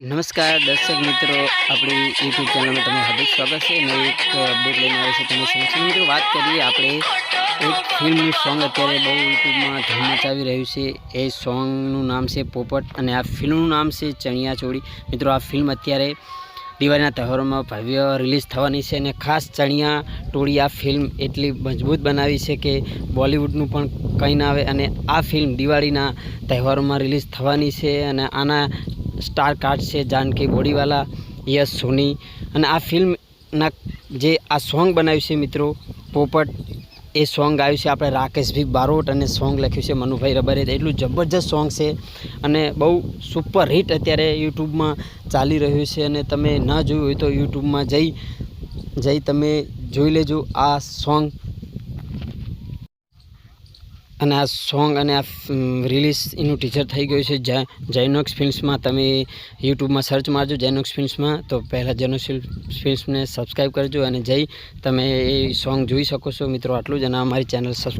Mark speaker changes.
Speaker 1: નમસ્કાર, દર્શક મિત્રો, આપણી યુટ્યુબ ચેનલમાં તમારું હાર્દિક સ્વાગત છે અને એક અપડેટ લઈને આવે છે તમે સમસ્યા મિત્રો, વાત કરીએ આપણે એક ફિલ્મનું સોંગ અત્યારે બહુ યુટ્યુબમાં ધૂમ રહ્યું છે. એ સોંગનું નામ છે પોપટ અને આ ફિલ્મનું નામ છે ચણિયા ચોળી. મિત્રો, આ ફિલ્મ અત્યારે દિવાળીના તહેવારોમાં ભવ્ય રિલીઝ થવાની છે અને ખાસ ચણિયા ટોળી આ ફિલ્મ એટલી મજબૂત બનાવી છે કે બોલિવૂડનું પણ કંઈ ના આવે અને આ ફિલ્મ દિવાળીના તહેવારોમાં રિલીઝ થવાની છે અને આના સ્ટાર કાર્ડ છે, જાનકી બોડીવાલા યશ સોની. અને આ ફિલ્મના જે આ સોંગ બનાવ્યું છે મિત્રો, પોપટ, એ સોંગ આવ્યું છે આપણે રાકેશભાઈ બારોટ અને સોંગ લખ્યું છે મનુભાઈ રબરે. એટલું જબરજસ્ત સોંગ છે અને બહુ સુપર હિટ અત્યારે યુટ્યુબમાં ચાલી રહ્યું છે અને તમે ન જોયું હોય તો યુટ્યુબમાં જઈ જઈ તમે જોઈ લેજો આ સોંગ. અને આ સોંગ અને આ રિલીઝ એનું ટીચર થઈ ગયું છે જય જયનોક્સ ફિલ્મ્સમાં તમે યુટ્યુબમાં સર્ચ મારજો જયનોક્સ ફિલ્મ્સમાં તો પહેલાં જયનોક્સ ફિલ્મ્સને સબસ્ક્રાઈબ કરજો અને જઈ તમે એ સોંગ જોઈ શકો છો. મિત્રો, આટલું જ અને અમારી ચેનલ સબસ્ક્રાઈબ